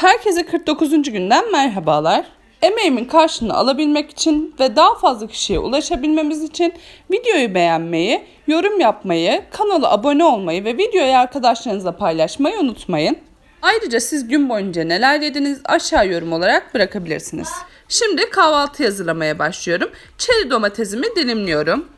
Herkese 49. günden merhabalar. Emeğimin karşılığını alabilmek için ve daha fazla kişiye ulaşabilmemiz için videoyu beğenmeyi, yorum yapmayı, kanala abone olmayı ve videoyu arkadaşlarınızla paylaşmayı unutmayın. Ayrıca siz gün boyunca neler yediniz aşağı yorum olarak bırakabilirsiniz. Şimdi kahvaltı hazırlamaya başlıyorum. Çeri domatesimi dilimliyorum.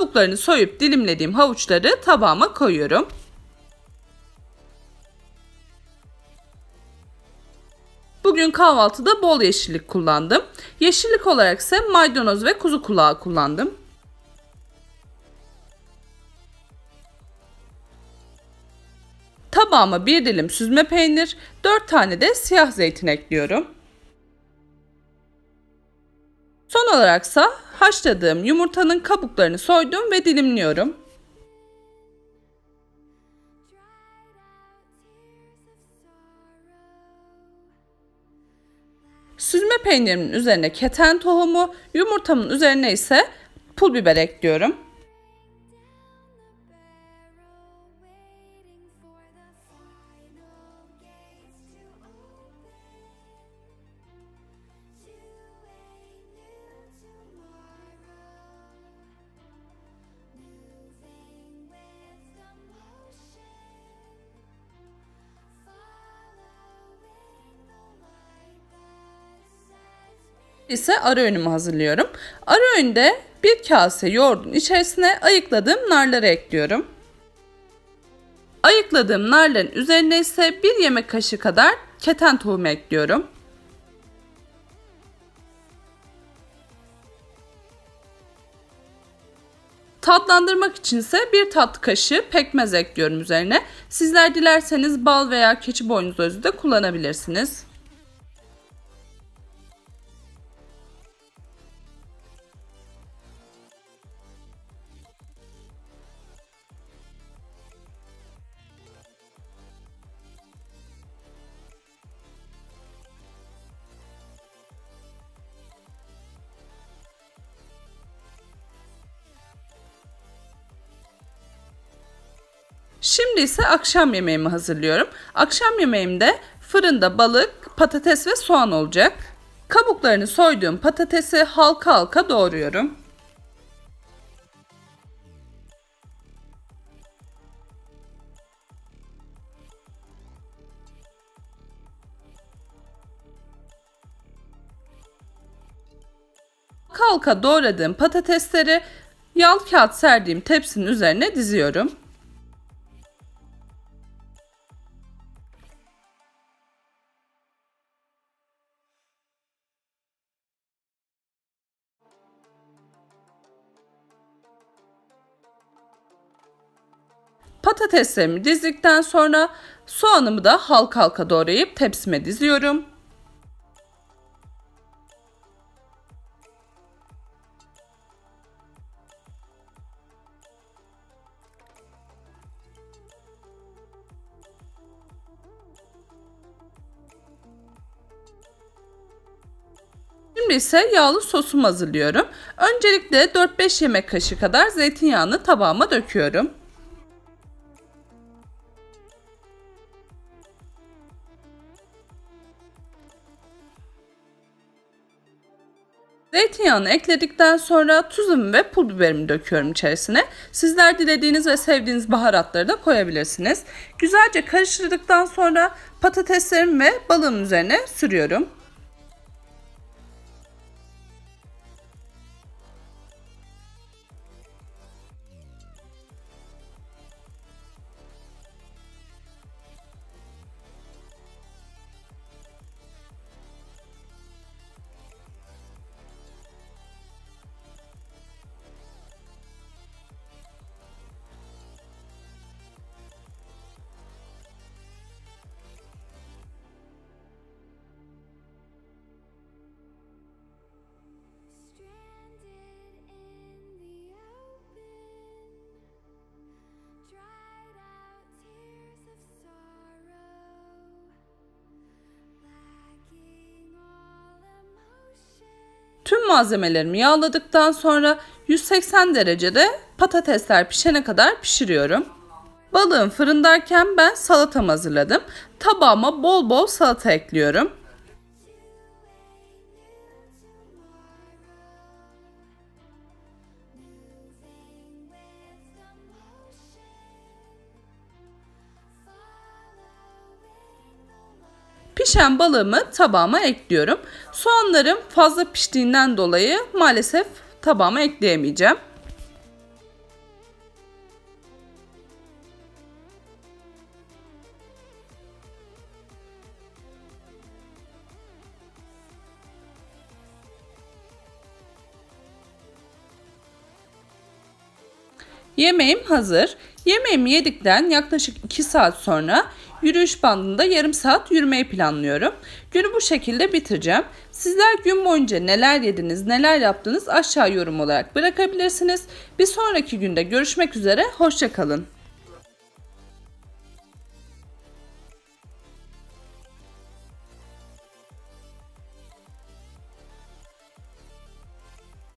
Kabuklarını soyup dilimlediğim havuçları tabağıma koyuyorum. Bugün kahvaltıda bol yeşillik kullandım. Yeşillik olarak ise maydanoz ve kuzu kulağı kullandım. Tabağıma bir dilim süzme peynir, 4 tane de siyah zeytin ekliyorum. Son olaraksa haşladığım yumurtanın kabuklarını soydum ve dilimliyorum. Süzme peynirimin üzerine keten tohumu, yumurtamın üzerine ise pul biber ekliyorum. İse ara öğünümü hazırlıyorum. Ara öğünde bir kase yoğurdun içerisine ayıkladığım narları ekliyorum. Ayıkladığım narların üzerine ise bir yemek kaşığı kadar keten tohumu ekliyorum. Tatlandırmak içinse bir tatlı kaşığı pekmez ekliyorum üzerine. Sizler dilerseniz bal veya keçi boynuzu özü de kullanabilirsiniz. Şimdi ise akşam yemeğimi hazırlıyorum. Akşam yemeğimde fırında balık, patates ve soğan olacak. Kabuklarını soyduğum patatesi halka halka doğruyorum. Halka halka doğradığım patatesleri yağ kağıt serdiğim tepsinin üzerine diziyorum. Patateslerimi dizdikten sonra soğanımı da halka halka doğrayıp tepsime diziyorum. Şimdi ise yağlı sosumu hazırlıyorum. Öncelikle 4-5 yemek kaşığı kadar zeytinyağını tabağıma döküyorum. Zeytinyağını ekledikten sonra tuzumu ve pul biberimi döküyorum içerisine. Sizler dilediğiniz ve sevdiğiniz baharatları da koyabilirsiniz. Güzelce karıştırdıktan sonra patateslerimi ve balığın üzerine sürüyorum. Malzemelerimi yağladıktan sonra 180 derecede patatesler pişene kadar pişiriyorum. Balığım fırındayken ben salatamı hazırladım. Tabağıma bol bol salata ekliyorum. Pişen balığımı tabağıma ekliyorum. Soğanlarım fazla piştiğinden dolayı maalesef tabağıma ekleyemeyeceğim. Yemeğim hazır. Yemeğimi yedikten yaklaşık 2 saat sonra yürüyüş bandında yarım saat yürümeyi planlıyorum. Günü bu şekilde bitireceğim. Sizler gün boyunca neler yediniz, neler yaptınız aşağı yorum olarak bırakabilirsiniz. Bir sonraki günde görüşmek üzere, hoşçakalın.